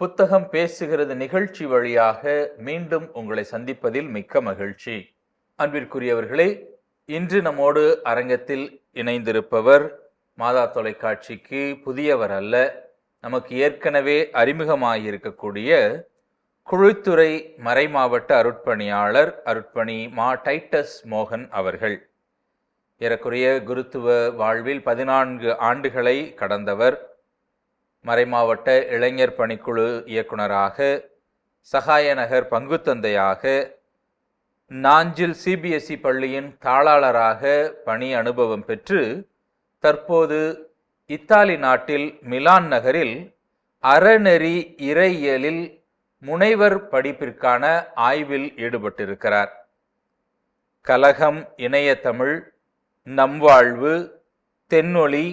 புத்தகம் பேசுகிறது நிகழ்ச்சி வழியாக மீண்டும் உங்களை சந்திப்பதில் மிக்க மகிழ்ச்சி. அன்பிற்குரியவர்களே இன்று நம்மோடு அரங்கத்தில் இணைந்திருப்பவர் மாதா தொலைக்காட்சிக்கு புதியவர் அல்ல நமக்கு ஏற்கனவே அறிமுகமாகியிருக்கக்கூடிய குழுத்துறை மறைமாவட்ட அருட்பணியாளர் அருட்பணி மா டைட்டஸ் மோகன் அவர்கள். ஏறக்குறைய குருத்துவ வாழ்வில் பதினான்கு ஆண்டுகளை கடந்தவர். மறைமாவட்ட இளைஞர் பணிக்குழு இயக்குனராக சகாயநகர் பங்குத்தந்தையாக நாஞ்சில் சிபிஎஸ்இ பள்ளியின் தாளாளராக பணி அனுபவம் பெற்று தற்போது இத்தாலி நாட்டில் மிலான் நகரில் அறநெறி இறையியலில் முனைவர் படிப்பிற்கான ஆய்வில் ஈடுபட்டிருக்கிறார். கலகம் இணையத்தமிழ் நம்வாழ்வு தென்னொளி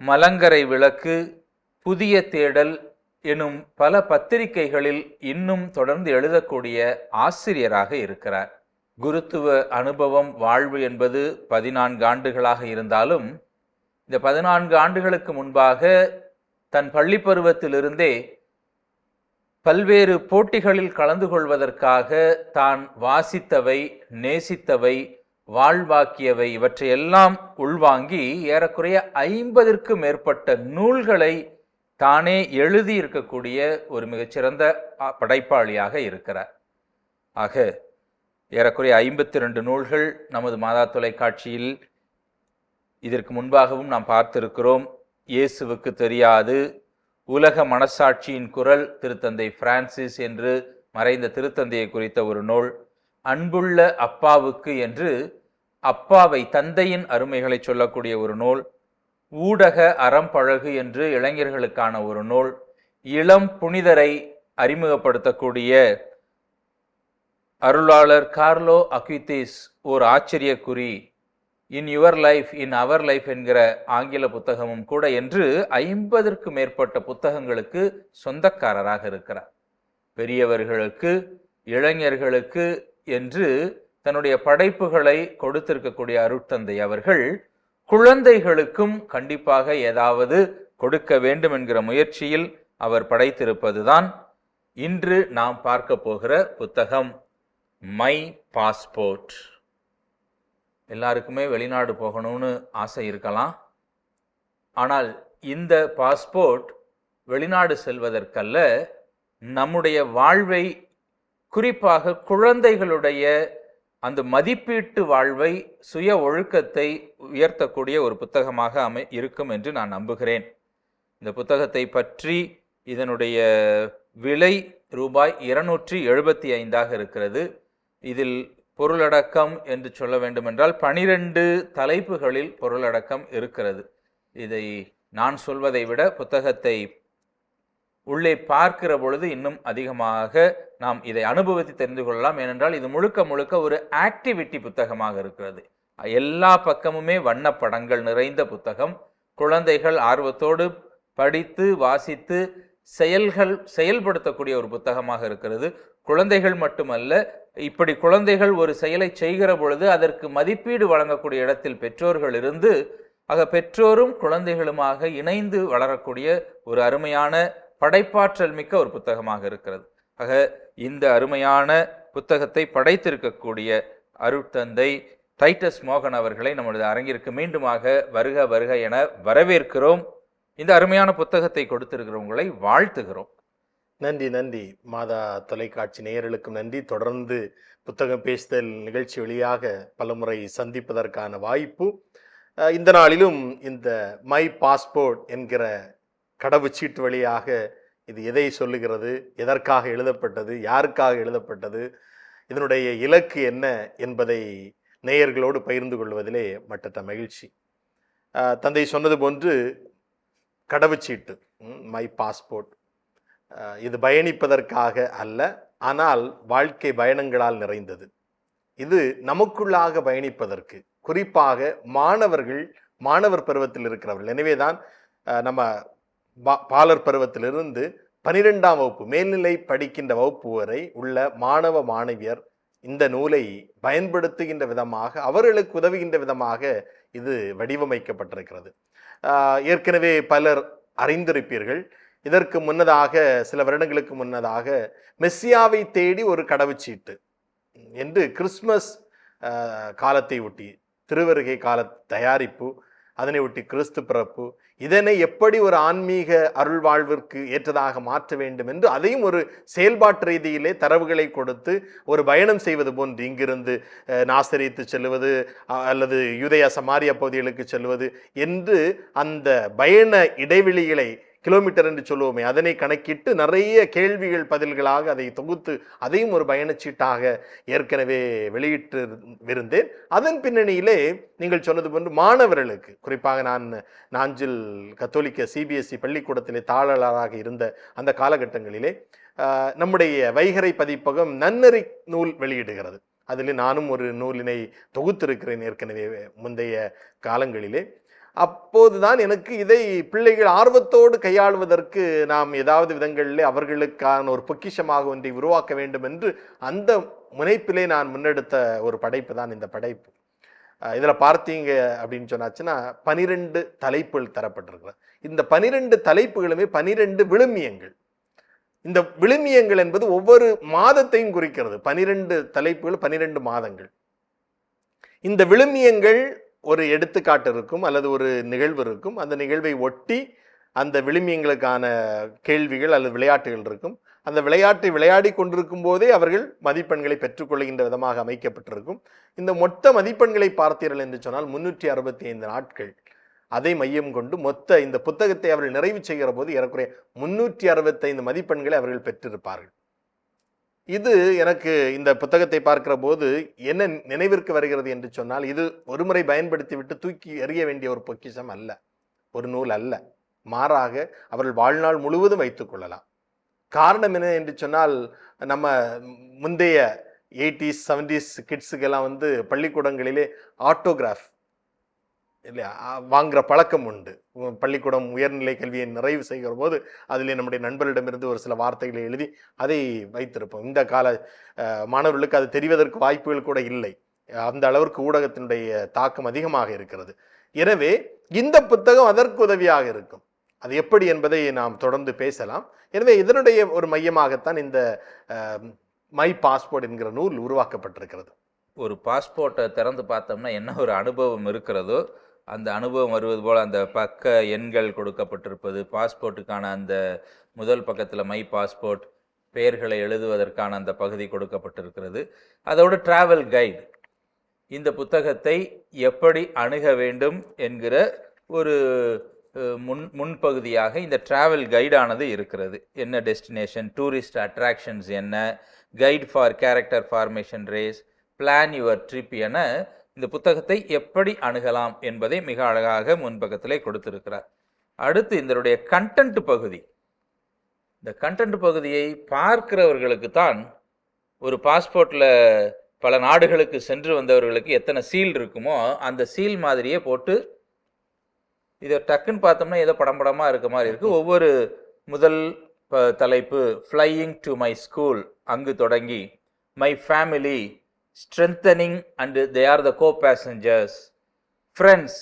மலங்கரை விளக்கு புதிய தேடல் எனும் பல பத்திரிகைகளில் இன்னும் தொடர்ந்து எழுதக்கூடிய ஆசிரியராக இருக்கிறார். குருத்துவ அனுபவம் வாழ்வு என்பது பதினான்கு ஆண்டுகளாக இருந்தாலும் இந்த பதினான்கு ஆண்டுகளுக்கு முன்பாக தன் பள்ளி பருவத்திலிருந்தே பல்வேறு போட்டிகளில் கலந்து கொள்வதற்காக தான் வாசித்தவை நேசித்தவை வாழ்வாக்கியவை இவற்றையெல்லாம் உள்வாங்கி ஏறக்குறைய ஐம்பதிற்கும் மேற்பட்ட நூல்களை தானே எழுதி இருக்கக்கூடிய ஒரு மிகச்சிறந்த படைப்பாளியாக இருக்கிறார். ஆக ஏறக்குறைய ஐம்பத்தி ரெண்டு நூல்கள் நமது மாதா தொலைக்காட்சியில் இதற்கு முன்பாகவும் நாம் பார்த்திருக்கிறோம். இயேசுவுக்கு தெரியாது. உலக மனசாட்சியின் குரல் திருத்தந்தை பிரான்சிஸ் என்று மறைந்த திருத்தந்தையை குறித்த ஒரு நூல் அன்புள்ள அப்பாவுக்கு என்று அப்பாவை தந்தையின் அருமைகளை சொல்லக்கூடிய ஒரு நூல் ஊடக அறம்பழகு என்று இளைஞர்களுக்கான ஒரு நூல் இளம் புனிதரை அறிமுகப்படுத்தக்கூடிய அருளாளர் கார்லோ அக்வித்திஸ் ஓர் ஆச்சரிய குறி in your life in our life என்கிற ஆங்கில புத்தகமும் கூட என்று ஐம்பதற்கு மேற்பட்ட புத்தகங்களுக்கு சொந்தக்காரராக இருக்கிறார். பெரியவர்களுக்கு இளைஞர்களுக்கு என்று தன்னுடைய படைப்புகளை கொடுத்திருக்கக்கூடிய அருட்தந்தை அவர்கள் குழந்தைகளுக்கும் கண்டிப்பாக ஏதாவது கொடுக்க வேண்டும் என்கிற முயற்சியில் அவர் படைத்திருப்பதுதான் இன்று நாம் பார்க்க போகிற புத்தகம் மை பாஸ்போர்ட். எல்லாருக்குமே வெளிநாடு போகணும்னு ஆசை இருக்கலாம். ஆனால் இந்த பாஸ்போர்ட் வெளிநாடு செல்வதற்கல்ல நம்முடைய வாழ்வை குறிப்பாக குழந்தைகளுடைய அந்த மதிப்பீட்டு வாழ்வை சுய ஒழுக்கத்தை உயர்த்தக்கூடிய ஒரு புத்தகமாக அமை இருக்கும் என்று நான் நம்புகிறேன். இந்த புத்தகத்தை பற்றி இதனுடைய விலை ரூபாய் இருநூற்றி எழுபத்தி ஐந்தாக இருக்கிறது. இதில் பொருளடக்கம் என்று சொல்ல வேண்டுமென்றால் பனிரெண்டு தலைப்புகளில் பொருளடக்கம் இருக்கிறது. இதை நான் சொல்வதை விட புத்தகத்தை உள்ளே பார்க்கிற பொழுது இன்னும் அதிகமாக நாம் இதை அனுபவித்து தெரிந்து கொள்ளலாம். ஏனென்றால் இது முழுக்க முழுக்க ஒரு ஆக்டிவிட்டி புத்தகமாக இருக்கிறது. எல்லா பக்கமுமே வண்ணப்படங்கள் நிறைந்த புத்தகம். குழந்தைகள் ஆர்வத்தோடு படித்து வாசித்து செயல்கள் செயல்படுத்தக்கூடிய ஒரு புத்தகமாக இருக்கிறது. குழந்தைகள் மட்டுமல்ல இப்படி குழந்தைகள் ஒரு செயலை செய்கிற பொழுது அதற்கு மதிப்பீடு வழங்கக்கூடிய இடத்தில் பெற்றோர்கள் இருந்து ஆக பெற்றோரும் குழந்தைகளுமாக இணைந்து வளரக்கூடிய ஒரு அருமையான படைப்பாற்றல் மிக்க ஒரு புத்தகமாக இருக்கிறது. ஆக இந்த அருமையான புத்தகத்தை படைத்திருக்கக்கூடிய அருட்தந்தை டைட்டஸ் மோகன் அவர்களை நம்மளது அரங்கிற்கு மீண்டுமாக வருக வருக என வரவேற்கிறோம். இந்த அருமையான புத்தகத்தை கொடுத்திருக்கிறவங்களை வாழ்த்துகிறோம். நன்றி நன்றி. மாதா தொலைக்காட்சி நேயர்களுக்கும் நன்றி. தொடர்ந்து புத்தகம் பேசுதல் நிகழ்ச்சி வழியாக பலமுறை சந்திப்பதற்கான வாய்ப்பு. இந்த நாளிலும் இந்த மை பாஸ்போர்ட் என்கிற கடவுச்சீட்டு வழியாக இது எதை சொல்லுகிறது எதற்காக எழுதப்பட்டது யாருக்காக எழுதப்பட்டது இதனுடைய இலக்கு என்ன என்பதை நேயர்களோடு பகிர்ந்து கொள்வதிலே மட்டற்ற மகிழ்ச்சி. தந்தை சொன்னது போன்று கடவுச்சீட்டு மை பாஸ்போர்ட். இது பயணிப்பதற்காக அல்ல ஆனால் வாழ்க்கை பயணங்களால் நிறைந்தது. இது நமக்குள்ளாக பயணிப்பதற்கு குறிப்பாக மாணவர்கள் மாணவர் பருவத்தில் இருக்கிறவர்கள். எனவே தான் நம்ம பாலர் பருவத்திலிருந்து பனிரெண்டாம் வகுப்பு மேல்நிலை படிக்கின்ற வகுப்பு வரை உள்ள மாணவ மாணவியர் இந்த நூலை பயன்படுத்துகின்ற விதமாக அவர்களுக்கு உதவுகின்ற விதமாக இது வடிவமைக்கப்பட்டிருக்கிறது. ஏற்கனவே பலர் அறிந்திருப்பீர்கள். இதற்கு முன்னதாக சில வருடங்களுக்கு முன்னதாக மெஸ்ஸியாவை தேடி ஒரு கடவுச்சீட்டு என்று கிறிஸ்மஸ் காலத்தை ஒட்டி திருவருகை கால தயாரிப்பு அதனை ஒட்டி கிறிஸ்து பிறப்பு. இதனை எப்படி ஒரு ஆன்மீக அருள் வாழ்விற்கு ஏற்றதாக மாற்ற வேண்டும் என்று அதையும் ஒரு செயல்பாட்டு ரீதியிலே தரவுகளை கொடுத்து ஒரு பயணம் செய்வது போன்று இங்கிருந்து நாசரித்து செல்வது அல்லது யூதயா சமாரியா பகுதிகளுக்கு செல்வது என்று அந்த பயண இடைவெளிகளை கிலோமீட்டர் என்று சொல்லுவோமே அதனை கணக்கிட்டு நிறைய கேள்விகள் பதில்களாக அதை தொகுத்து அதையும் ஒரு பயணச்சீட்டாக ஏற்கனவே வெளியிட்டு இருந்தேன். அதன் பின்னணியிலே நீங்கள் சொன்னது போன்று மாணவர்களுக்கு குறிப்பாக நான் நாஞ்சில் கத்தோலிக்க சிபிஎஸ்இ பள்ளிக்கூடத்திலே தாளராக இருந்த அந்த காலகட்டங்களிலே நம்முடைய வைகரை பதிப்பகம் நன்னறி நூல் வெளியிடுகிறது. அதில் நானும் ஒரு நூலினை தொகுத்திருக்கிறேன் ஏற்கனவே முந்தைய காலங்களிலே. அப்போதுதான் எனக்கு இதை பிள்ளைகள் ஆர்வத்தோடு கையாளுவதற்கு நாம் ஏதாவது விதங்களிலே அவர்களுக்கான ஒரு பொக்கிஷமாக ஒன்றை உருவாக்க வேண்டும் என்று அந்த முனைப்பிலே நான் முன்னெடுத்த ஒரு படைப்பு தான் இந்த படைப்பு. இதில் பார்த்தீங்க அப்படின்னு சொன்னாச்சுன்னா பனிரெண்டு தலைப்புகள் தரப்பட்டிருக்கிறது. இந்த பனிரெண்டு தலைப்புகளுமே பனிரெண்டு விழுமியங்கள். இந்த விழுமியங்கள் என்பது ஒவ்வொரு மாதத்தையும் குறிக்கிறது. பனிரெண்டு தலைப்புகள் பனிரெண்டு மாதங்கள். இந்த விழுமியங்கள் ஒரு எடுத்துக்காட்டு இருக்கும் அல்லது ஒரு நிகழ்வு இருக்கும். அந்த நிகழ்வை ஒட்டி அந்த விளிமியங்களுக்கான கேள்விகள் அல்லது விளையாட்டுகள் இருக்கும். அந்த விளையாட்டை விளையாடி கொண்டிருக்கும் போதே அவர்கள் மதிப்பெண்களை பெற்றுக்கொள்கின்ற விதமாக அமைக்கப்பட்டிருக்கும். இந்த மொத்த மதிப்பெண்களை பார்த்தீர்கள் என்று சொன்னால் முன்னூற்றி அறுபத்தி ஐந்து நாட்கள். அதை மையம் கொண்டு மொத்த இந்த புத்தகத்தை அவர்கள் நிறைவு செய்கிற போது ஏறக்குறைய முன்னூற்றி அறுபத்தைந்து மதிப்பெண்களை அவர்கள் பெற்றிருப்பார்கள். இது எனக்கு இந்த புத்தகத்தை பார்க்கிற போது என்ன நினைவிற்கு வருகிறது என்று சொன்னால் இது ஒருமுறை பயன்படுத்தி விட்டு தூக்கி எறிய வேண்டிய ஒரு பொக்கிஷம் அல்ல. ஒரு நூல் அல்ல. மாறாக அவர்கள் வாழ்நாள் முழுவதும் வைத்துக் கொள்ளலாம். காரணம் என்ன என்று சொன்னால் நம்ம முந்தைய எயிட்டிஸ் செவன்டிஸ் கிட்ஸுக்கெல்லாம் வந்து பள்ளிக்கூடங்களிலே ஆட்டோகிராஃப் இல்லையா? வாங்குகிற வாங்குற பழக்கம் உண்டு. பள்ளிக்கூடம் உயர்நிலை கல்வியை நிறைவு செய்கிற போது அதிலே நம்முடைய நண்பரிடமிருந்து ஒரு சில வார்த்தைகளை எழுதி அதை வைத்திருப்போம். இந்த கால மாணவர்களுக்கு அது தெரிவதற்கு வாய்ப்புகள் கூட இல்லை. அந்த அளவிற்கு ஊடகத்தினுடைய தாக்கம் அதிகமாக இருக்கிறது. எனவே இந்த புத்தகம் அதற்கு உதவியாக இருக்கும். அது எப்படி என்பதை நாம் தொடர்ந்து பேசலாம். எனவே இதனுடைய ஒரு மையமாகத்தான் இந்த மை பாஸ்போர்ட் என்கிற நூல் உருவாக்கப்பட்டிருக்கிறது. ஒரு பாஸ்போர்ட்டை திறந்து பார்த்தோம்னா என்ன ஒரு அனுபவம் இருக்கிறதோ அந்த அனுபவம் வருவது போல் அந்த பக்க எண்கள் கொடுக்கப்பட்டிருப்பது பாஸ்போர்ட்டுக்கான அந்த முதல் பக்கத்தில் மை பாஸ்போர்ட் பெயர்களை எழுதுவதற்கான அந்த பகுதி கொடுக்கப்பட்டிருக்கிறது. அதோடு டிராவல் கைடு இந்த புத்தகத்தை எப்படி அணுக வேண்டும் என்கிற ஒரு முன் முன்பகுதியாக இந்த டிராவல் கைடானது இருக்கிறது. என்ன டெஸ்டினேஷன் டூரிஸ்ட் அட்ராக்ஷன்ஸ் என்ன guide for character formation race plan your trip என இந்த புத்தகத்தை எப்படி அணுகலாம் என்பதை மிக அழகாக முன்பக்கத்திலே கொடுத்திருக்கிறார். அடுத்து இதனுடைய கண்டென்ட் பகுதி. இந்த கண்டென்ட் பகுதியை பார்க்கிறவர்களுக்கு தான் ஒரு பாஸ்போர்ட்டில் பல நாடுகளுக்கு சென்று வந்தவர்களுக்கு எத்தனை சீல் இருக்குமோ அந்த சீல் மாதிரியே போட்டு இதை டக்குன்னு பார்த்தோம்னா ஏதோ படம் படமாக இருக்க மாதிரி இருக்குது ஒவ்வொரு முதல் ப- தலைப்பு ஃப்ளையிங் டு மை ஸ்கூல் அங்கு தொடங்கி my family strengthening, and they are the co passengers. Friends,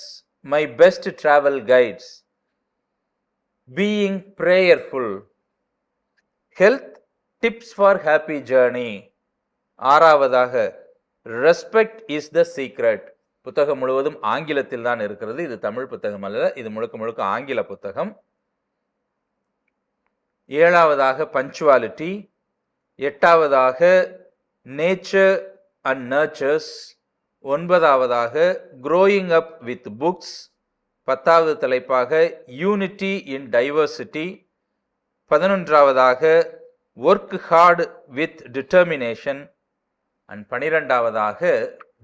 my best travel guides. Being prayerful. Health tips for happy journey ஆறாவதாக ரெஸ்பெக்ட் இஸ் த சீக்ரெட் புத்தகம் முழுவதும் ஆங்கிலத்தில் தான் இருக்கிறது இது தமிழ் புத்தகம் அல்ல இது முழுக்க முழுக்க ஆங்கில புத்தகம் ஏழாவதாக பஞ்சுவாலிட்டி எட்டாவதாக நேச்சர் அண்ட் நர்ச்சர்ஸ் ஒன்பதாவதாக க்ரோயிங் அப் வித் புக்ஸ் பத்தாவது தலைப்பாக unity in diversity பதினொன்றாவதாக work hard with determination and பனிரெண்டாவதாக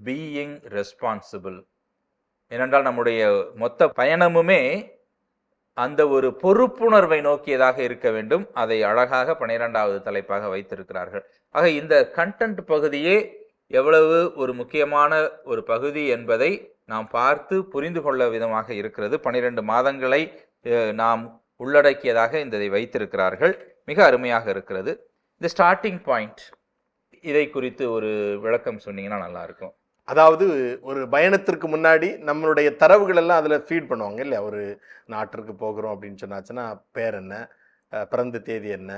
being responsible ஏனென்றால் நம்முடைய மொத்த பயணமுமே அந்த ஒரு பொறுப்புணர்வை நோக்கியதாக இருக்க வேண்டும். அதை அழகாக பனிரெண்டாவது தலைப்பாக வைத்திருக்கிறார்கள். ஆக இந்த கண்டென்ட் பகுதியே எவ்வளவு ஒரு முக்கியமான ஒரு பகுதி என்பதை நாம் பார்த்து புரிந்து கொள்ள விதமாக இருக்கிறது. பனிரெண்டு மாதங்களை நாம் உள்ளடக்கியதாக இந்த இதை வைத்திருக்கிறார்கள். மிக அருமையாக இருக்கிறது. இந்த ஸ்டார்டிங் பாயிண்ட் இதை குறித்து ஒரு விளக்கம் சொன்னீங்கன்னா நல்லாயிருக்கும். அதாவது ஒரு பயணத்திற்கு முன்னாடி நம்மளுடைய தரவுகள் எல்லாம் அதில் ஃபீட் பண்ணுவாங்க இல்லையா? ஒரு நாட்டிற்கு போகிறோம் அப்படின்னு சொன்னாச்சுன்னா பேர் என்ன? பிறந்த தேதி என்ன?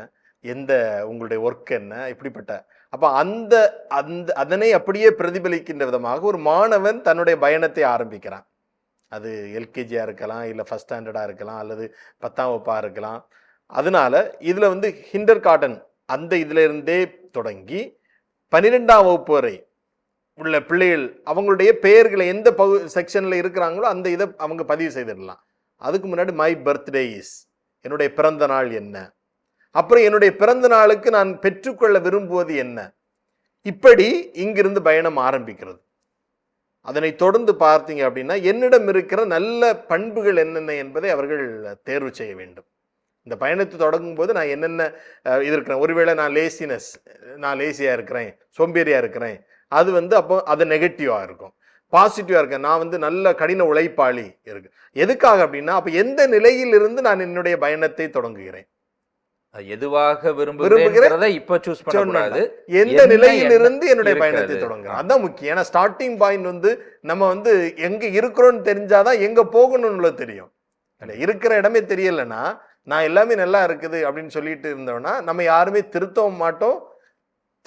எந்த உங்களுடைய ஒர்க் என்ன? இப்படிப்பட்ட அப்போ அந்த அந்த அதனை அப்படியே பிரதிபலிக்கின்ற விதமாக ஒரு மாணவன் தன்னுடைய பயணத்தை ஆரம்பிக்கிறான். அது எல்கேஜியாக இருக்கலாம் இல்லை ஃபஸ்ட் ஸ்டாண்டர்டாக இருக்கலாம் அல்லது பத்தாம் வகுப்பாக இருக்கலாம். அதனால இதில் வந்து ஹிண்டர் காட்டன் அந்த இதிலிருந்தே தொடங்கி பன்னிரெண்டாம் வகுப்பு வரை உள்ள பிள்ளைகள் அவங்களுடைய பெயர்களை எந்த பகு செக்ஷனில் இருக்கிறாங்களோ அந்த இதை அவங்க பதிவு செய்திடலாம். அதுக்கு முன்னாடி மை பர்த்டே இஸ் என்னுடைய பிறந்த நாள் என்ன? அப்புறம் என்னுடைய பிறந்த நாளுக்கு நான் பெற்றுக்கொள்ள விரும்புவது என்ன? இப்படி இங்கிருந்து பயணம் ஆரம்பிக்கிறது. அதனை தொடர்ந்து பார்த்தீங்க அப்படின்னா என்னிடம் இருக்கிற நல்ல பண்புகள் என்னென்ன என்பதை அவர்கள் தேர்வு செய்ய வேண்டும். இந்த பயணத்தை தொடங்கும் போது நான் என்னென்ன இது இருக்கிறேன். ஒருவேளை நான் லேசினஸ் நான் லேசியாக இருக்கிறேன் சோம்பேறியாக இருக்கிறேன் அது வந்து அப்போ அது நெகட்டிவாக இருக்கும். பாசிட்டிவாக இருக்கேன். நான் வந்து நல்ல கடின உழைப்பாளி இருக்கு. எதுக்காக அப்படின்னா அப்போ எந்த நிலையிலிருந்து நான் என்னுடைய பயணத்தை தொடங்குகிறேன்? எதுவாக. விரும்புகிறத இப்ப சூஸ் பண்ணக்கூடாது. எந்த நிலையிலிருந்து என்னுடைய? பயணத்தை தொடங்குறேன். அதான் முக்கியம். ஏன்னா ஸ்டார்டிங் பாயிண்ட் வந்து நம்ம வந்து எங்க இருக்கிறோம்னு தெரிஞ்சாதான் எங்க போகணும்னு தெரியும். இருக்கிற இடமே தெரியலன்னா நான் எல்லாமே நல்லா இருக்குது அப்படின்னு சொல்லிட்டு இருந்தோம்னா நம்ம யாருமே திருத்தவும் மாட்டோம்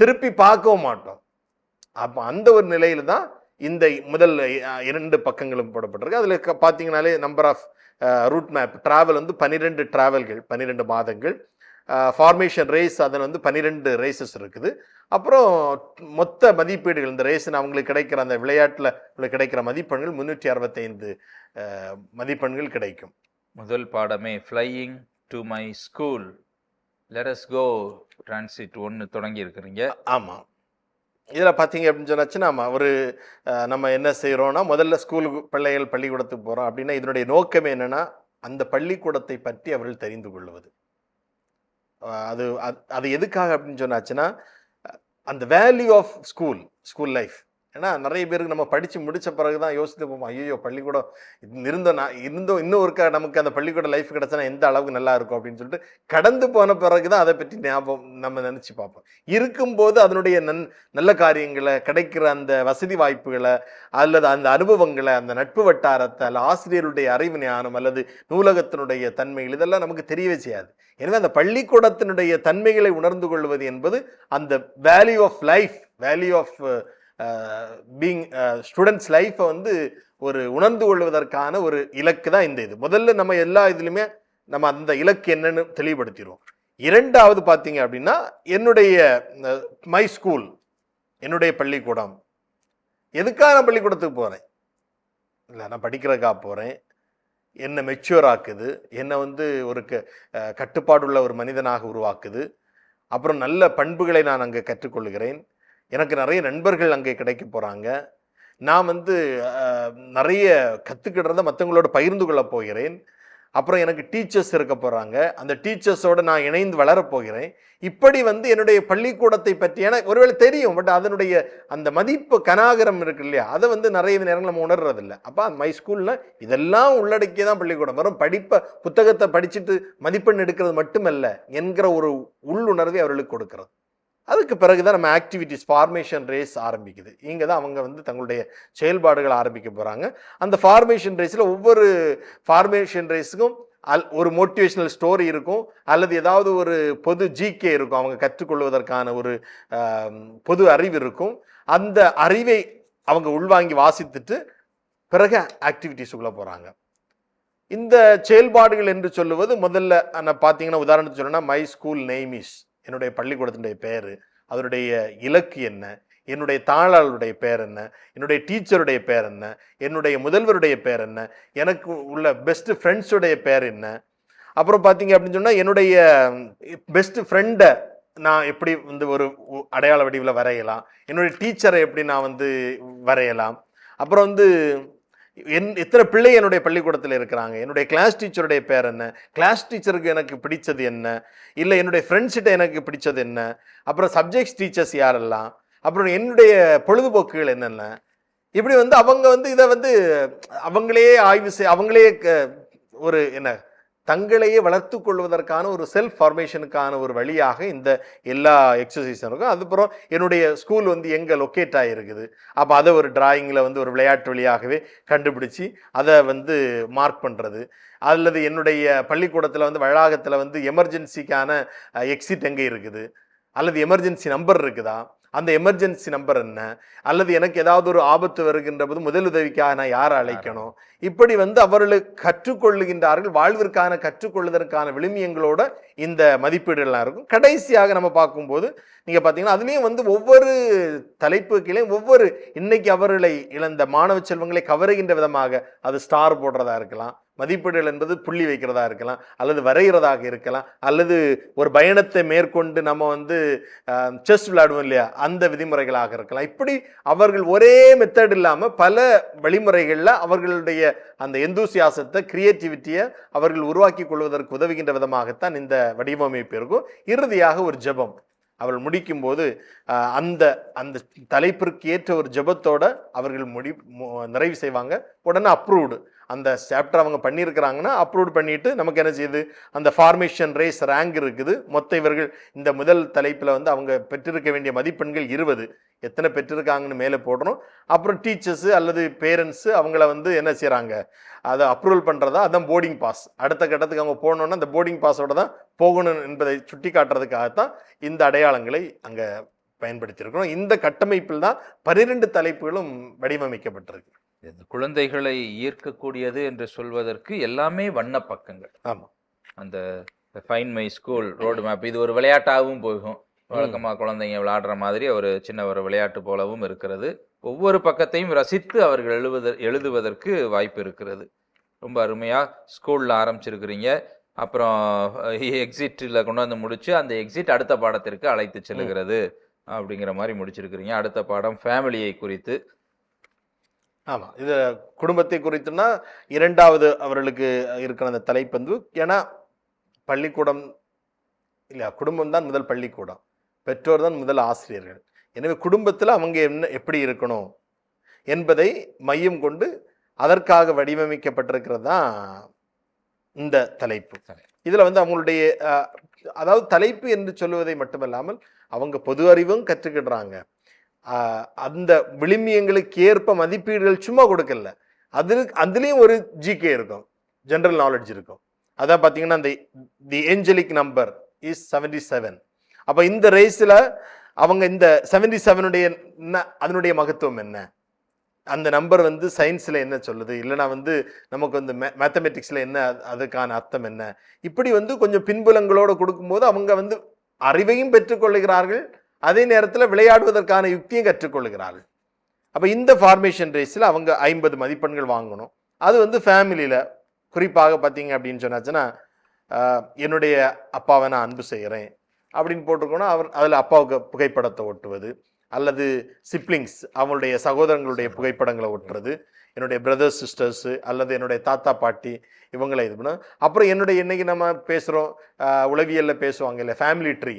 திருப்பி பார்க்கவும் மாட்டோம். அப்போ அந்த ஒரு நிலையில தான் இந்த முதல் இரண்டு பக்கங்களும் போடப்பட்டிருக்கு. அதில் பார்த்தீங்கனாலே number of route map travel வந்து பன்னிரெண்டு டிராவல்கள் பன்னிரெண்டு மாதங்கள். ஃபார்மேஷன் ரேஸ் அதன் வந்து பன்னிரெண்டு ரேசஸ் இருக்குது. அப்புறம் மொத்த மதிப்பீடுகள் இந்த ரேஸ் அவங்களுக்கு கிடைக்கிற அந்த விளையாட்டில் உங்களுக்கு கிடைக்கிற மதிப்பெண்கள் முந்நூற்றி அறுபத்தைந்து மதிப்பெண்கள் கிடைக்கும். முதல் பாடமே flying to my school let go transit ஒன்று தொடங்கி இருக்கிறீங்க ஆமாம் இதில் பார்த்தீங்க அப்படின்னு சொன்னாச்சுன்னா ஆமாம் ஒரு நம்ம என்ன செய்கிறோம்னா முதல்ல ஸ்கூலுக்கு பிள்ளைகள் பள்ளிக்கூடத்துக்கு போகிறோம் அப்படின்னா இதனுடைய நோக்கமே என்னன்னா அந்த பள்ளிக்கூடத்தை பற்றி அவர்கள் தெரிந்து கொள்வது. அது அது- அது எதுக்காக அப்படின்னு சொன்னாச்சுன்னா அந்த value of school school life ஏன்னா நிறைய பேருக்கு நம்ம படித்து முடித்த பிறகு தான் யோசித்து போவோம் ஐயோ பள்ளிக்கூடம் இருந்தோம் நான் இருந்தோம் இன்னும் ஒருக்கா நமக்கு அந்த பள்ளிக்கூட லைஃப் கிடைச்சா எந்த அளவுக்கு நல்லா இருக்கும் அப்படின்னு சொல்லிட்டு கடந்து போன பிறகு தான் அதை பற்றி ஞாபகம் நம்ம நினச்சி பார்ப்போம். இருக்கும்போது அதனுடைய நன் நல்ல காரியங்களை கிடைக்கிற அந்த வசதி வாய்ப்புகளை அல்லது அந்த அனுபவங்களை அந்த நட்பு வட்டாரத்தை அல்ல ஆசிரியருடைய அறிவு ஞானம் அல்லது நூலகத்தினுடைய தன்மைகள் இதெல்லாம் நமக்கு தெரியவே செய்யாது. எனவே அந்த பள்ளிக்கூடத்தினுடைய தன்மைகளை உணர்ந்து கொள்வது என்பது அந்த value of life value of being students லைஃப்பை வந்து ஒரு உணர்ந்து கொள்வதற்கான ஒரு இலக்கு தான் இந்த இது. முதல்ல நம்ம எல்லா இதுலையுமே நம்ம அந்த இலக்கு என்னன்னு தெளிவுபடுத்திடுவோம். இரண்டாவது பார்த்தீங்க அப்படின்னா என்னுடைய மை ஸ்கூல் என்னுடைய பள்ளிக்கூடம். எதுக்காக நான் பள்ளிக்கூடத்துக்கு போகிறேன் இல்லை நான் படிக்கிறதுக்காக போகிறேன் என்னை மெச்சூர் ஆக்குது. என்னை வந்து ஒரு க கட்டுப்பாடுள்ள ஒரு மனிதனாக உருவாக்குது. அப்புறம் நல்ல பண்புகளை நான் அங்கே கற்றுக்கொள்கிறேன். எனக்கு நிறைய நண்பர்கள் அங்கே கிடைக்க போகிறாங்க நான் வந்து நிறைய கற்றுக்கிடுறத மற்றவங்களோட பகிர்ந்து கொள்ள போகிறேன். அப்புறம் எனக்கு டீச்சர்ஸ் இருக்க போகிறாங்க அந்த டீச்சர்ஸோட நான் இணைந்து வளரப் போகிறேன். இப்படி வந்து என்னுடைய பள்ளிக்கூடத்தை பற்றி எனக்கு ஒருவேளை தெரியும் பட் அதனுடைய அந்த மதிப்பு கனாகரம் இருக்கு இல்லையா? அதை வந்து நிறைய நேரங்கள் நம்ம உணர்றதில்ல. அப்போ மை ஸ்கூலில் இதெல்லாம் உள்ளடக்கிய தான் பள்ளிக்கூடம் வரும். படிப்பை புத்தகத்தை படிச்சுட்டு மதிப்பெண் எடுக்கிறது மட்டுமல்ல என்கிற ஒரு உள்ளுணர்வை அவர்களுக்கு கொடுக்கிறது. அதுக்கு பிறகு தான் நம்ம ஆக்டிவிட்டிஸ் ஃபார்மேஷன் ரேஸ் ஆரம்பிக்குது. இங்கே தான் அவங்க வந்து தங்களுடைய செயல்பாடுகள் ஆரம்பிக்க போகிறாங்க அந்த ஃபார்மேஷன் ரேஸில் ஒவ்வொரு ஃபார்மேஷன் ரேஸுக்கும் அல் ஒரு மோட்டிவேஷ்னல் ஸ்டோரி இருக்கும். அல்லது ஏதாவது ஒரு பொது ஜிகே இருக்கும். அவங்க கற்றுக்கொள்வதற்கான ஒரு பொது அறிவு இருக்கும். அந்த அறிவை அவங்க உள்வாங்கி வாசித்துட்டு பிறகு ஆக்டிவிட்டிஸுக்குள்ளே போகிறாங்க இந்த செயல்பாடுகள் என்று சொல்லுவது முதல்ல நான் பார்த்தீங்கன்னா உதாரணத்துக்கு சொல்லணும்னா மை ஸ்கூல் நெய்மிஸ் என்னுடைய பள்ளிக்கூடத்தினுடைய பேர் அதனுடைய இலக்கு என்ன என்னுடைய தாளாளருடைய பேர் என்ன என்னுடைய டீச்சருடைய பேர் என்ன என்னுடைய முதல்வருடைய பேர் என்ன எனக்கு உள்ள பெஸ்ட் ஃப்ரெண்ட்ஸுடைய பேர் என்ன. அப்புறம் பார்த்தீங்க அப்படின்னு சொன்னால் என்னுடைய பெஸ்ட் ஃப்ரெண்டை நான் எப்படி வந்து ஒரு அடையாள வடிவில் வரையலாம் என்னுடைய டீச்சரை எப்படி நான் வந்து வரையலாம். அப்புறம் வந்து என் எத்தனை பிள்ளை என்னுடைய பள்ளிக்கூடத்தில் இருக்கிறாங்க? என்னுடைய கிளாஸ் டீச்சருடைய பேர் என்ன? கிளாஸ் டீச்சருக்கு எனக்கு பிடிச்சது என்ன? இல்லை என்னுடைய ஃப்ரெண்ட்ஸ்கிட்ட எனக்கு பிடிச்சது என்ன? அப்புறம் சப்ஜெக்ட்ஸ் டீச்சர்ஸ் யாரெல்லாம்? அப்புறம் என்னுடைய பொழுதுபோக்குகள் என்னென்ன? இப்படி வந்து அவங்க வந்து இதை வந்து அவங்களே ஆய்வு செய் அவங்களே க- ஒரு என்ன தங்களையே வளர்த்து கொள்வதற்கான ஒரு செல்ஃப் ஃபார்மேஷனுக்கான ஒரு வழியாக இந்த எல்லா எக்ஸசைஸும் இருக்கும். அதுக்கப்புறம் என்னுடைய ஸ்கூல் வந்து எங்கே லொக்கேட் ஆகிருக்குது அப்போ அதை ஒரு டிராயிங்கில் வந்து ஒரு விளையாட்டு வழியாகவே கண்டுபிடிச்சி அதை வந்து மார்க் பண்ணுறது அல்லது என்னுடைய பள்ளிக்கூடத்தில் வந்து வளாகத்தில் வந்து எமர்ஜென்சிக்கான எக்ஸிட் எங்கே இருக்குது? அல்லது எமர்ஜென்சி நம்பர் இருக்குதா? அந்த எமர்ஜென்சி நம்பர் என்ன? அல்லது எனக்கு ஏதாவது ஒரு ஆபத்து வருகின்ற போது முதலுதவிக்காக நான் யாரை அழைக்கணும்? இப்படி வந்து அவர்களுக்கு கற்றுக்கொள்ளுகின்றார்கள் வாழ்விற்கான கற்றுக்கொள்வதற்கான விழுமியங்களோட இந்த மதிப்பீடுகள்லாம் இருக்கும். கடைசியாக நம்ம பார்க்கும்போது நீங்க பார்த்தீங்கன்னா அதுலேயும் வந்து ஒவ்வொரு தலைப்புகளையும் ஒவ்வொரு இன்னைக்கு அவர்களை இழந்த மாணவ செல்வங்களை கவருகின்ற விதமாக அது ஸ்டார் போடுறதா இருக்கலாம். மதிப்பீடுகள் என்பது புள்ளி வைக்கிறதா இருக்கலாம் அல்லது வரைகிறதாக இருக்கலாம் அல்லது ஒரு பயணத்தை மேற்கொண்டு நம்ம வந்து செஸ் விளையாடுவோம் இல்லையா அந்த விதிமுறைகளாக இருக்கலாம். இப்படி அவர்கள் ஒரே மெத்தட் இல்லாமல் பல வழிமுறைகளில் அவர்களுடைய அந்த எந்தூசியாசத்தை கிரியேட்டிவிட்டியை அவர்கள் உருவாக்கி கொள்வதற்கு உதவுகின்ற விதமாகத்தான் இந்த வடிவமைப்பு இருக்கும். இறுதியாக ஒரு ஜெபம். அவள் முடிக்கும்போது அந்த அந்த தலைப்பிற்கு ஏற்ற ஒரு ஜபத்தோட அவர்கள் முடி நிறைவு செய்வாங்க. உடனே அப்ரூவ்டு அந்த சாப்டர் அவங்க பண்ணியிருக்கிறாங்கன்னா அப்ரூவ் பண்ணிட்டு நமக்கு என்ன செய்யுது? அந்த ஃபார்மேஷன் ரேஸ் ரேங்க் இருக்குது. மொத்த இவர்கள் இந்த முதல் தலைப்பில் வந்து அவங்க பெற்றிருக்க வேண்டிய மதிப்பெண்கள் இருபது. எத்தனை பெற்றிருக்காங்கன்னு மேலே போடுறோம் அப்புறம் டீச்சர்ஸு அல்லது பேரண்ட்ஸு அவங்கள வந்து என்ன செய்கிறாங்க அதை அப்ரூவல் பண்ணுறதா அதான் போர்டிங் பாஸ் அடுத்த கட்டத்துக்கு அவங்க போகணுன்னா அந்த போர்டிங் பாஸோட தான் போகணும் என்பதை சுட்டி காட்டுறதுக்காகத்தான் இந்த அடையாளங்களை அங்கே பயன்படுத்தியிருக்கிறோம். இந்த கட்டமைப்பில் தான் பன்னிரெண்டு தலைப்புகளும் வடிவமைக்கப்பட்டிருக்கு. குழந்தைகளை ஈர்க்கக்கூடியது என்று சொல்வதற்கு எல்லாமே வண்ண பக்கங்கள். ஆமா. அந்த fine my school road map இது ஒரு விளையாட்டாகவும் போகும். வழக்கமா குழந்தைங்க விளையாடுற மாதிரி ஒரு சின்ன ஒரு விளையாட்டு போலவும் இருக்கிறது. ஒவ்வொரு பக்கத்தையும் ரசித்து அவர்கள் எழுதுவத எழுதுவதற்கு வாய்ப்பு இருக்கிறது. ரொம்ப அருமையா ஸ்கூல்ல ஆரம்பிச்சிருக்கிறீங்க. அப்புறம் எக்ஸிட்டில் கொண்டு வந்து முடிச்சு அந்த எக்ஸிட் அடுத்த பாடத்திற்கு அழைத்து செல்லுகிறது. அப்படிங்கிற மாதிரி முடிச்சிருக்கிறீங்க. அடுத்த பாடம் ஃபேமிலியை குறித்து. ஆமாம் இது குடும்பத்தை குறித்துனா இரண்டாவது அவர்களுக்கு இருக்கிற அந்த தலைப்பு வந்து ஏன்னா பள்ளிக்கூடம் இல்லையா? குடும்பம் தான் முதல் பள்ளிக்கூடம். பெற்றோர் தான் முதல் ஆசிரியர்கள். எனவே குடும்பத்தில் அவங்க என்ன எப்படி இருக்கணும் என்பதை மையம் கொண்டு அதற்காக வடிவமைக்கப்பட்டிருக்கிறது தான் இந்த தலைப்பு. இதில் வந்து அவங்களுடைய அதாவது தலைப்பு என்று சொல்லுவதை மட்டுமல்லாமல் அவங்க பொது அறிவும் கற்றுக்கிடுறாங்க. அந்த விளிமியங்களுக்கு ஏற்ப மதிப்பீடுகள் சும்மா கொடுக்கல. அதில் அதுலேயும் ஒரு ஜிகே இருக்கும். ஜென்ரல் நாலேஜ் இருக்கும். அதான் பார்த்தீங்கன்னா அந்த the angelic number is seventy seven அப்போ இந்த ரேஸில் அவங்க இந்த செவன்டி செவனுடைய என்ன அதனுடைய மகத்துவம் என்ன? அந்த நம்பர் வந்து சயின்ஸில் என்ன சொல்லுது? இல்லைனா வந்து நமக்கு வந்து மே மேத்தமெட்டிக்ஸில் என்ன அதுக்கான அர்த்தம் என்ன? இப்படி வந்து கொஞ்சம் பின்புலங்களோடு கொடுக்கும்போது அவங்க வந்து அறிவையும் பெற்றுக்கொள்கிறார்கள் அதே நேரத்தில் விளையாடுவதற்கான யுக்தியும் கற்றுக்கொள்கிறார்கள். அப்போ இந்த ஃபார்மேஷன் ரேஸில் அவங்க ஐம்பது மதிப்பெண்கள் வாங்கணும். அது வந்து ஃபேமிலியில் குறிப்பாக பார்த்தீங்க அப்படின்னு சொன்னாச்சுன்னா என்னுடைய அப்பாவை நான் அன்பு செய்கிறேன் அப்படின்னு போட்டிருக்கோன்னா அவர் அதில் அப்பாவுக்கு புகைப்படத்தை ஒட்டுவது அல்லது சிப்ளிங்ஸ் அவங்களுடைய சகோதரங்களுடைய புகைப்படங்களை ஒட்டுறது என்னுடைய பிரதர்ஸ் சிஸ்டர்ஸு அல்லது என்னுடைய தாத்தா பாட்டி இவங்களை இது பண்ண அப்புறம் என்னுடைய இன்றைக்கி நம்ம பேசுகிறோம் உளவியலில் பேசுவாங்க இல்லை ஃபேமிலி ட்ரீ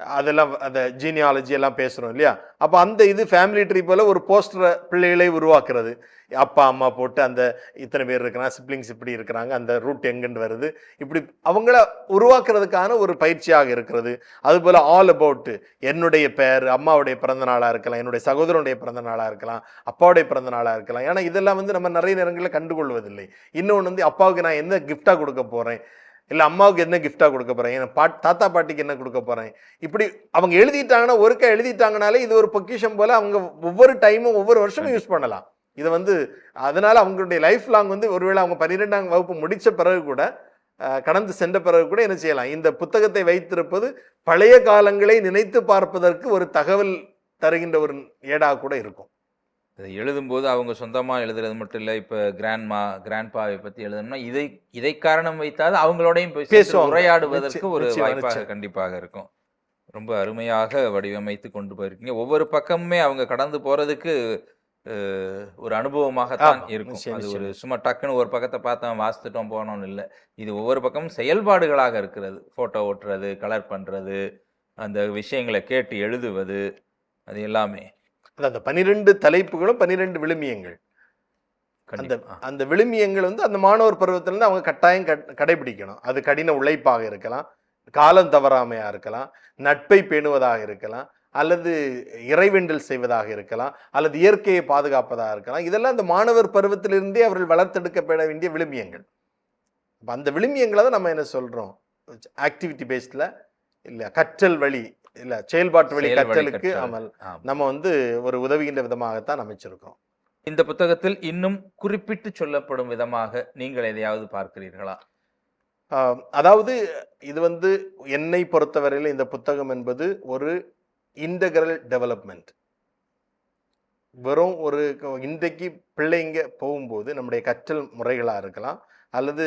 அதெல்லாம் அந்த ஜீனியாலஜி எல்லாம் பேசுகிறோம் இல்லையா? அப்போ அந்த இது ஃபேமிலி ட்ரீ போல் ஒரு போஸ்டரை பிள்ளைகளை உருவாக்குறது. அப்பா அம்மா போட்டு அந்த இத்தனை பேர் இருக்கிறாங்க சிப்ளிங்ஸ் இப்படி இருக்கிறாங்க அந்த ரூட் எங்கேன்னு வருது? இப்படி அவங்கள உருவாக்குறதுக்கான ஒரு பயிற்சியாக இருக்கிறது. அதுபோல் ஆல் அபவுட்டு என்னுடைய பேர் அம்மாவுடைய பிறந்த நாளாக இருக்கலாம் என்னுடைய சகோதரனுடைய பிறந்த நாளாக இருக்கலாம் அப்பாவுடைய பிறந்த நாளாக இருக்கலாம். ஏன்னா இதெல்லாம் வந்து நம்ம நிறைய நேரங்களில் கண்டுகொள்வதில்லை. இன்னொன்று வந்து அப்பாவுக்கு நான் என்ன கிஃப்டாக கொடுக்க போகிறேன் இல்லை அம்மாவுக்கு என்ன கிஃப்டாக கொடுக்க போகிறேன் என் பாட் தாத்தா பாட்டிக்கு என்ன கொடுக்க போகிறேன் இப்படி அவங்க எழுதிட்டாங்கன்னா ஒருக்கா எழுதிட்டாங்கனாலே இது ஒரு பொக்கிஷம் போல் அவங்க ஒவ்வொரு டைமும் ஒவ்வொரு வருஷமும் யூஸ் பண்ணலாம். இதை வந்து அதனால் அவங்களுடைய லைஃப் லாங் வந்து ஒருவேளை அவங்க பன்னிரெண்டாம் வகுப்பு முடித்த பிறகு கூட கடந்து சென்ற பிறகு கூட என்ன செய்யலாம்? இந்த புத்தகத்தை வைத்திருப்பது பழைய காலங்களை நினைத்து பார்ப்பதற்கு ஒரு தகவல் தருகின்ற ஒரு ஏடாக கூட இருக்கும். இதை எழுதும்போது அவங்க சொந்தமா எழுதுறது மட்டும் இல்லை இப்போ கிராண்ட்மா கிராண்ட்பாவை பத்தி எழுதணும்னா இதை இதை காரணம் வைத்தாவது அவங்களோடையும். உரையாடுவதற்கு ஒரு வாய்ப்பாக. கண்டிப்பாக இருக்கும் ரொம்ப அருமையாக வடிவமைத்து கொண்டு போயிருக்கீங்க ஒவ்வொரு பக்கமுமே அவங்க கடந்து போறதுக்கு அஹ், ஒரு அனுபவமாகத்தான் ஆமா, இருக்கும் அது ஒரு. சும்மா டக்குன்னு ஒரு பக்கத்தை பார்த்தோம் வாசித்துட்டோம் போனோம்னு இல்லை இது ஒவ்வொரு பக்கமும் செயல்பாடுகளாக இருக்கிறது ஃபோட்டோ ஓட்டுறது கலர் பண்ணுறது அந்த விஷயங்களை கேட்டு எழுதுவது அது எல்லாமே அது அந்த பனிரெண்டு தலைப்புகளும் பனிரெண்டு விழுமியங்கள். அந்த அந்த விழுமியங்கள் வந்து அந்த மாணவர் பருவத்திலிருந்து அவங்க கட்டாயம் கட்- கடைபிடிக்கணும். அது கடின உழைப்பாக இருக்கலாம் காலம் தவறாமையா இருக்கலாம் நட்பை பேணுவதாக இருக்கலாம் அல்லது இறைவேண்டல் செய்வதாக இருக்கலாம் அல்லது இயற்கையை பாதுகாப்பதாக இருக்கலாம். இதெல்லாம் அந்த மாணவர் பருவத்திலிருந்தே அவர்கள் வளர்த்தெடுக்கப்பட வேண்டிய விழுமியங்கள். அந்த விழுமியங்களை தான் நம்ம என்ன சொல்றோம்? ஆக்டிவிட்டி பேஸ்ட்ல இல்ல கற்றல் வழி இல்ல செயல்பாட்டு வழி கற்றலுக்கு கற்றல். அமல். நம்ம வந்து ஒரு உதவுகின்ற விதமாகத்தான் அமைச்சிருக்கோம். இந்த புத்தகத்தில் இன்னும் குறிப்பிட்டு சொல்லப்படும் விதமாக நீங்கள் எதையாவது பார்க்கிறீர்களா? அதாவது இது வந்து என்னை பொறுத்தவரையில் இந்த புத்தகம் என்பது ஒரு இன்டகிரல் டெவலப்மெண்ட் வெறும் ஒரு இன்றைக்கு பிள்ளைங்க போகும்போது நம்முடைய கற்றல் முறைகளாக இருக்கலாம் அல்லது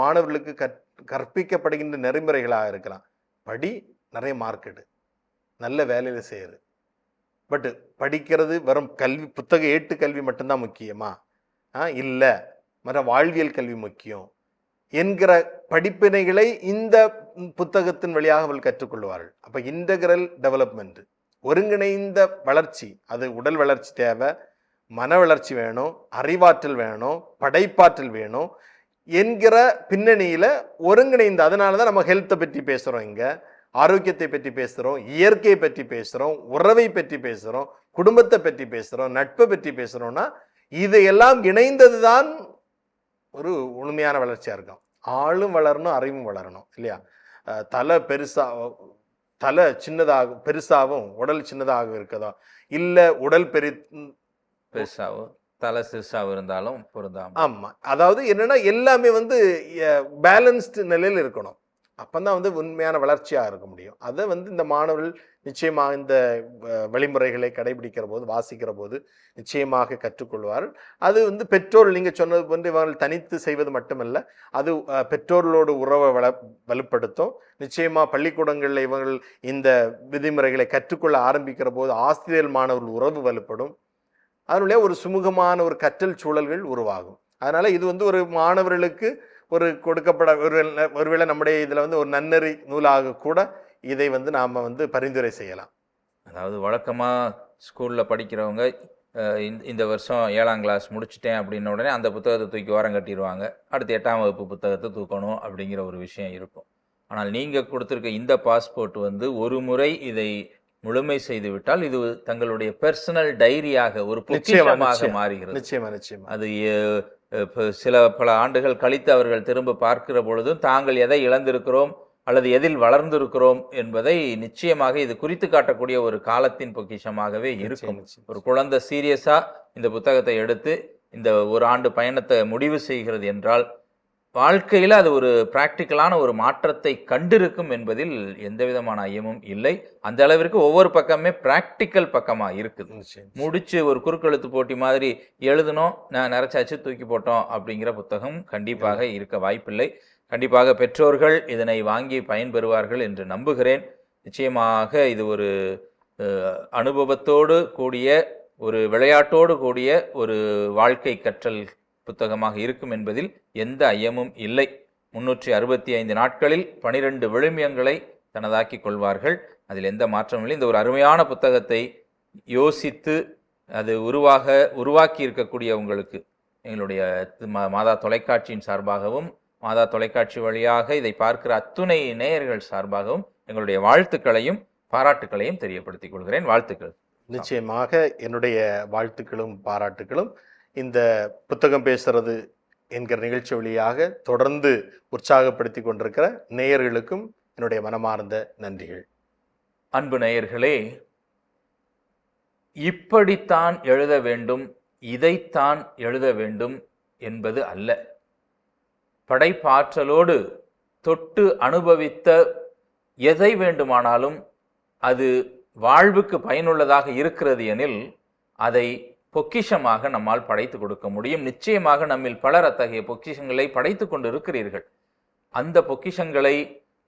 மாணவர்களுக்கு கற் கற்பிக்கப்படுகின்ற நெறிமுறைகளாக இருக்கலாம். படி நிறைய மார்க்கெடு நல்ல வேலையில் செய்கிறது பட்டு படிக்கிறது வெறும் கல்வி புத்தக ஏட்டு கல்வி மட்டும்தான் முக்கியமா? ஆ இல்லை. மற்ற வாழ்வியல் கல்வி முக்கியம். என்கிற படிப்பினைகளை இந்த புத்தகத்தின் வழியாக அவர்கள் கற்றுக்கொள்வார்கள். அப்போ இன்டகிரல் டெவலப்மெண்ட் ஒருங்கிணைந்த வளர்ச்சி அது உடல் வளர்ச்சி தேவை மன வளர்ச்சி வேணும் அறிவாற்றல் வேணும் படைப்பாற்றல் வேணும் என்கிற பின்னணியில் ஒருங்கிணைந்த அதனால தான் நம்ம ஹெல்த்தை பற்றி பேசுகிறோம் இங்கே. ஆரோக்கியத்தை பற்றி பேசுறோம் இயற்கையை பற்றி பேசுறோம் உறவை பற்றி பேசுறோம் குடும்பத்தை பற்றி பேசுறோம் நட்பை பற்றி பேசுறோம்னா இதையெல்லாம் இணைந்ததுதான் ஒரு உண்மையான வளர்ச்சியா இருக்கும். ஆளும் வளரணும் அறிவும் வளரணும் இல்லையா? தலை பெருசா தலை சின்னதாகும் பெருசாகவும் உடல் சின்னதாக இருக்கதா? இல்ல உடல் பெரி பெருசாவோ தலை சிறுசாவோ இருந்தாலும் பொருந்தாம. ஆமா. அதாவது என்னன்னா எல்லாமே வந்து பேலன்ஸ்டு நிலையில் இருக்கணும். அப்போ தான் வந்து உண்மையான வளர்ச்சியாக இருக்க முடியும். அதை வந்து இந்த மாணவர்கள் நிச்சயமாக இந்த வழிமுறைகளை கடைபிடிக்கிற போது வாசிக்கிற போது நிச்சயமாக கற்றுக்கொள்வார்கள். அது வந்து பெற்றோர் நீங்கள் சொன்னது போன்று இவர்கள் தனித்து செய்வது மட்டுமல்ல அது பெற்றோர்களோடு உறவை வள வலுப்படுத்தும். நிச்சயமாக பள்ளிக்கூடங்களில் இவர்கள் இந்த விதிமுறைகளை கற்றுக்கொள்ள ஆரம்பிக்கிற போது ஆசிரியர் மாணவர்கள் உறவு வலுப்படும். அதனுடைய ஒரு சுமூகமான ஒரு கற்றல் சூழல்கள் உருவாகும். அதனால் இது வந்து ஒரு மாணவர்களுக்கு ஒரு கொடுக்கப்பட ஒரு ஒருவேளை நம்முடைய இதுல வந்து ஒரு நன்னறி நூலாக கூட இதை வந்து நாம வந்து பரிந்துரை செய்யலாம். அதாவது வழக்கமாக ஸ்கூலில் படிக்கிறவங்க இந்த வருஷம் ஏழாம் கிளாஸ் முடிச்சிட்டேன் அப்படின்ன உடனே அந்த புத்தகத்தை தூக்கி ஓரம் கட்டிடுவாங்க. அடுத்து எட்டாம் வகுப்பு புத்தகத்தை தூக்கணும் அப்படிங்கிற ஒரு விஷயம் இருக்கும். ஆனால் நீங்கள் கொடுத்துருக்க இந்த பாஸ்போர்ட் வந்து ஒரு முறை இதை முழுமை செய்து விட்டால் இது தங்களுடைய பர்சனல் டைரியாக ஒரு பொக்கிஷமாக. மாறுகிறது. நிச்சயமா நிச்சயமா. அது சில பல ஆண்டுகள் கழித்து அவர்கள் திரும்ப பார்க்கிற பொழுதும் தாங்கள் எதை இழந்திருக்கிறோம் அல்லது எதில் வளர்ந்திருக்கிறோம் என்பதை நிச்சயமாக இது குறித்து காட்டக்கூடிய ஒரு காலத்தின் பொக்கிஷமாகவே இருக்கும். ஒரு குழந்தை சீரியஸா இந்த புத்தகத்தை எடுத்து இந்த ஒரு ஆண்டு பயணத்தை முடிவு செய்கிறது என்றால் வாழ்க்கையில் அது ஒரு பிராக்டிக்கலான ஒரு மாற்றத்தை கண்டிருக்கும் என்பதில் எந்த விதமான ஐயமும் இல்லை. அந்த அளவிற்கு ஒவ்வொரு பக்கமே பிராக்டிக்கல் பக்கமா இருக்குது. முடிச்சு ஒரு குறுக்கெழுத்து போட்டி மாதிரி எழுதணும் நான் நிறச்சாச்சு தூக்கி போட்டோம் அப்படிங்கிற புத்தகம் கண்டிப்பாக இருக்க வாய்ப்பில்லை. கண்டிப்பாக பெற்றோர்கள் இதனை வாங்கி பயன்பெறுவார்கள் என்று நம்புகிறேன். நிச்சயமாக இது ஒரு அனுபவத்தோடு கூடிய ஒரு விளையாட்டோடு கூடிய ஒரு வாழ்க்கை கற்றல் புத்தகமாக இருக்கும் என்பதில் எந்த ஐயமும் இல்லை. முன்னூற்றி அறுபத்தி ஐந்து நாட்களில் பனிரெண்டு விழுமியங்களை தனதாக்கிக் கொள்வார்கள். அதில் எந்த மாற்றமும் இல்லை. இந்த ஒரு அருமையான புத்தகத்தை யோசித்து அது உருவாக உருவாக்கி இருக்கக்கூடிய உங்களுக்கு எங்களுடைய மாதா தொலைக்காட்சியின் சார்பாகவும் மாதா தொலைக்காட்சி வழியாக இதை பார்க்கிற அத்துணை நேயர்கள் சார்பாகவும் எங்களுடைய வாழ்த்துக்களையும் பாராட்டுக்களையும் தெரியப்படுத்திக் கொள்கிறேன். வாழ்த்துக்கள். நிச்சயமாக என்னுடைய வாழ்த்துக்களும் பாராட்டுகளும் இந்த புத்தகம் பேசுறது என்கிற நிகழ்ச்சி வழியாக தொடர்ந்து உற்சாகப்படுத்தி கொண்டிருக்கிற நேயர்களுக்கும் என்னுடைய மனமார்ந்த நன்றிகள். அன்பு நேயர்களே இப்படித்தான் எழுத வேண்டும் இதைத்தான் எழுத வேண்டும் என்பது அல்ல. படைப்பாற்றலோடு தொட்டு அனுபவித்த எதை வேண்டுமானாலும் அது வாழ்வுக்கு பயனுள்ளதாக இருக்கிறது எனில் அதை பொக்கிஷமாக நம்மால் படைத்து கொடுக்க முடியும். நிச்சயமாக நம்மில் பலர் அத்தகைய பொக்கிஷங்களை படைத்து கொண்டு இருக்கிறீர்கள் அந்த பொக்கிஷங்களை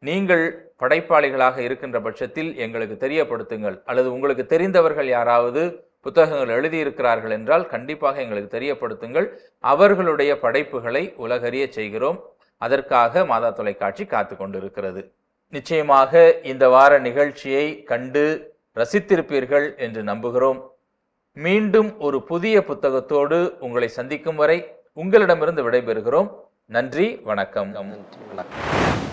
நீங்கள் படைப்பாளிகளாக இருக்கின்ற பட்சத்தில் எங்களுக்கு தெரியப்படுத்துங்கள். அல்லது உங்களுக்கு தெரிந்தவர்கள் யாராவது புத்தகங்கள் எழுதியிருக்கிறார்கள் என்றால் கண்டிப்பாக எங்களுக்கு தெரியப்படுத்துங்கள். அவர்களுடைய படைப்புகளை உலகறிய செய்கிறோம். அதற்காக மாதா தொலைக்காட்சி காத்து கொண்டிருக்கிறது. நிச்சயமாக இந்த வார நிகழ்ச்சியை கண்டு ரசித்திருப்பீர்கள் என்று நம்புகிறோம். மீண்டும் ஒரு புதிய புத்தகத்தோடு உங்களை சந்திக்கும் வரை உங்களிடமிருந்து விடைபெறுகிறோம். நன்றி வணக்கம். நன்றி வணக்கம்.